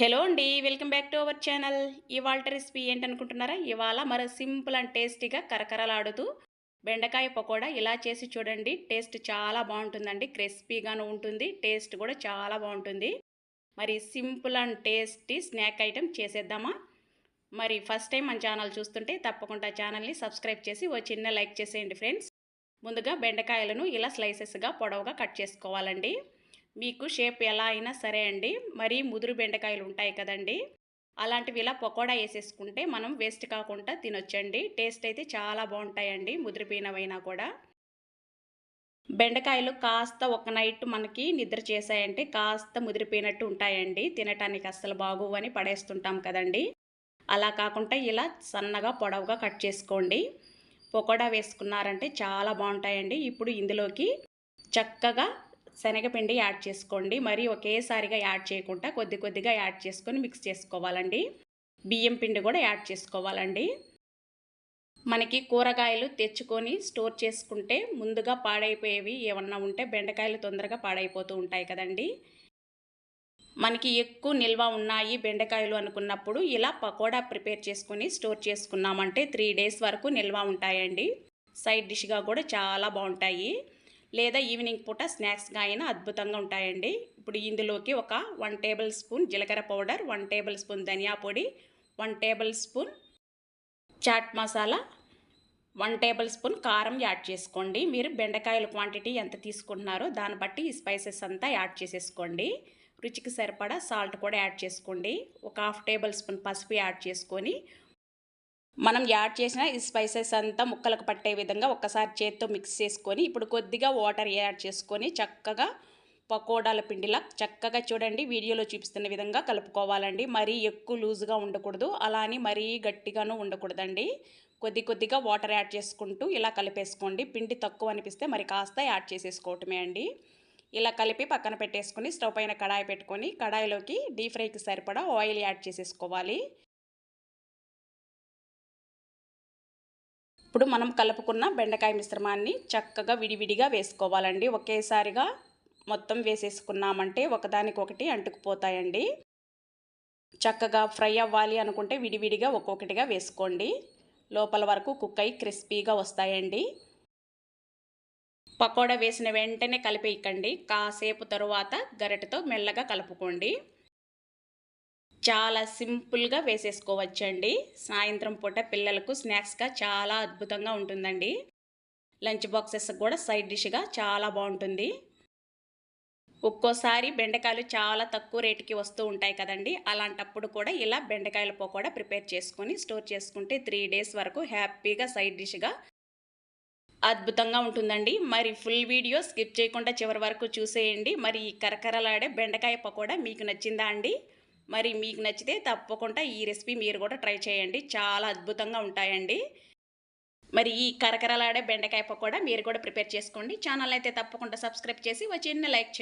Hello అండి welcome back to our channel. ఇవాళ recipe ఏంటనుకుంటున్నారా? ఇవాళ మరి సింపుల్ అండ్ టేస్టీగా కరకరలాడుతూ బెండకాయ పకోడా ఇలా చేసి చూడండి. టేస్ట్ చాలా బాగుంటుందండి క్రిస్పీగాను ఉంటుంది టేస్ట్ కూడా చాలా బాగుంటుంది. మరి simple and tasty snack item చేసేద్దామా? మరి ఫస్ట్ టైం మన ఛానల్ చూస్తుంటే తప్పకుండా ఛానల్ని సబ్స్క్రైబ్ చేసి ఓ చిన్న లైక్ చేసేయండి ఫ్రెండ్స్. ముందుగా బెండకాయలను ఇలా స్లైసెస్గా పొడవుగా కట్ చేసుకోవాలండి. మీకు షేప్ ఎలా అయినా సరే అండి. మరీ ముదురు బెండకాయలు ఉంటాయి కదండి. అలాంటివి ఇలా పకోడా వేసేసుకుంటే మనం వేస్ట్ కాకుండా తినొచ్చండి. టేస్ట్ అయితే చాలా బాగుంటాయండి ముదిరిపోయినవైనా కూడా. బెండకాయలు కాస్త ఒక నైట్ మనకి నిద్ర చేశాయంటే కాస్త ముదిరిపోయినట్టు ఉంటాయండి. తినటానికి అస్సలు బాగోవని పడేస్తుంటాం కదండి. అలా కాకుండా ఇలా సన్నగా పొడవుగా కట్ చేసుకోండి. పకోడా వేసుకున్నారంటే చాలా బాగుంటాయండి. ఇప్పుడు ఇందులోకి చక్కగా శనగపిండి యాడ్ చేసుకోండి. మరి ఒకేసారిగా యాడ్ చేయకుండా కొద్ది కొద్దిగా యాడ్ చేసుకొని మిక్స్ చేసుకోవాలండి. బియ్యం పిండి కూడా యాడ్ చేసుకోవాలండి. మనకి కూరగాయలు తెచ్చుకొని స్టోర్ చేసుకుంటే ముందుగా పాడైపోయేవి ఏమన్నా ఉంటే బెండకాయలు తొందరగా పాడైపోతూ ఉంటాయి కదండి. మనకి ఎక్కువ నిల్వ ఉన్నాయి బెండకాయలు అనుకున్నప్పుడు ఇలా పకోడా ప్రిపేర్ చేసుకొని స్టోర్ చేసుకున్నామంటే త్రీ డేస్ వరకు నిల్వ ఉంటాయండి. సైడ్ డిష్గా కూడా చాలా బాగుంటాయి. లేదా ఈవినింగ్ పూట స్నాక్స్గా అయినా అద్భుతంగా ఉంటాయండి. ఇప్పుడు ఇందులోకి ఒక వన్ టేబుల్ స్పూన్ జీలకర్ర పౌడర్ వన్ టేబుల్ స్పూన్ ధనియా పొడి one tablespoon chaat masala one tablespoon కారం యాడ్ చేసుకోండి. మీరు బెండకాయల క్వాంటిటీ ఎంత తీసుకుంటున్నారో దాన్ని బట్టి ఈ స్పైసెస్ అంతా యాడ్ చేసేసుకోండి. రుచికి సరిపడా సాల్ట్ కూడా యాడ్ చేసుకోండి. ఒక హాఫ్ టేబుల్ స్పూన్ పసుపు యాడ్ చేసుకొని మనం యాడ్ చేసిన ఈ స్పైసెస్ అంతా ముక్కలకు పట్టే విధంగా ఒక్కసారి చేత్తో మిక్స్ చేసుకొని ఇప్పుడు కొద్దిగా వాటర్ యాడ్ చేసుకొని చక్కగా పకోడాల పిండిలా చక్కగా చూడండి వీడియోలో చూపిస్తున్న విధంగా కలుపుకోవాలండి. మరీ ఎక్కువ లూజుగా ఉండకూడదు అలా అని మరీ గట్టిగాను ఉండకూడదండి. కొద్ది కొద్దిగా వాటర్ యాడ్ చేసుకుంటూ ఇలా కలిపేసుకోండి. పిండి తక్కువ అనిపిస్తే మరి కాస్త యాడ్ చేసేసుకోవటమే అండి. ఇలా కలిపి పక్కన పెట్టేసుకొని స్టవ్ పైన కడాయి పెట్టుకొని కడాయిలోకి డీప్ ఫ్రైకి సరిపడా ఆయిల్ యాడ్ చేసేసుకోవాలి. ఇప్పుడు మనం కలుపుకున్న బెండకాయ మిశ్రమాన్ని చక్కగా విడివిడిగా వేసుకోవాలండి. ఒకేసారిగా మొత్తం వేసేసుకున్నామంటే ఒకదానికొకటి అంటుకుపోతాయండి. చక్కగా ఫ్రై అవ్వాలి అనుకుంటే విడివిడిగా ఒక్కొక్కటిగా వేసుకోండి. లోపల వరకు కుక్ అయి క్రిస్పీగా వస్తాయండి. పకోడా వేసిన వెంటనే కలిపేయకండి. కాసేపు తరువాత గరిటతో మెల్లగా కలుపుకోండి. చాలా సింపుల్గా వేసేసుకోవచ్చండి. సాయంత్రం పూట పిల్లలకు స్నాక్స్గా చాలా అద్భుతంగా ఉంటుందండి. లంచ్ బాక్సెస్ కూడా సైడ్ డిష్గా చాలా బాగుంటుంది. ఒక్కోసారి బెండకాయలు చాలా తక్కువ రేటుకి వస్తూ ఉంటాయి కదండి. అలాంటప్పుడు కూడా ఇలా బెండకాయల పకోడా ప్రిపేర్ చేసుకొని స్టోర్ చేసుకుంటే త్రీ డేస్ వరకు హ్యాపీగా సైడ్ డిష్గా అద్భుతంగా ఉంటుందండి. మరి ఫుల్ వీడియో స్కిప్ చేయకుండా చివరి వరకు చూసేయండి. మరి ఈ కరకరలాడే బెండకాయ పకోడా మీకు నచ్చిందా అండి? మరి మీకు నచ్చితే తప్పకుండా ఈ రెసిపీ మీరు కూడా ట్రై చేయండి. చాలా అద్భుతంగా ఉంటాయండి. మరి ఈ కరకరలాడే బెండకాయ పకోడా మీరు కూడా ప్రిపేర్ చేసుకోండి. ఛానల్ అయితే తప్పకుండా సబ్స్క్రైబ్ చేసి వచ్చి లైక్ చేయండి.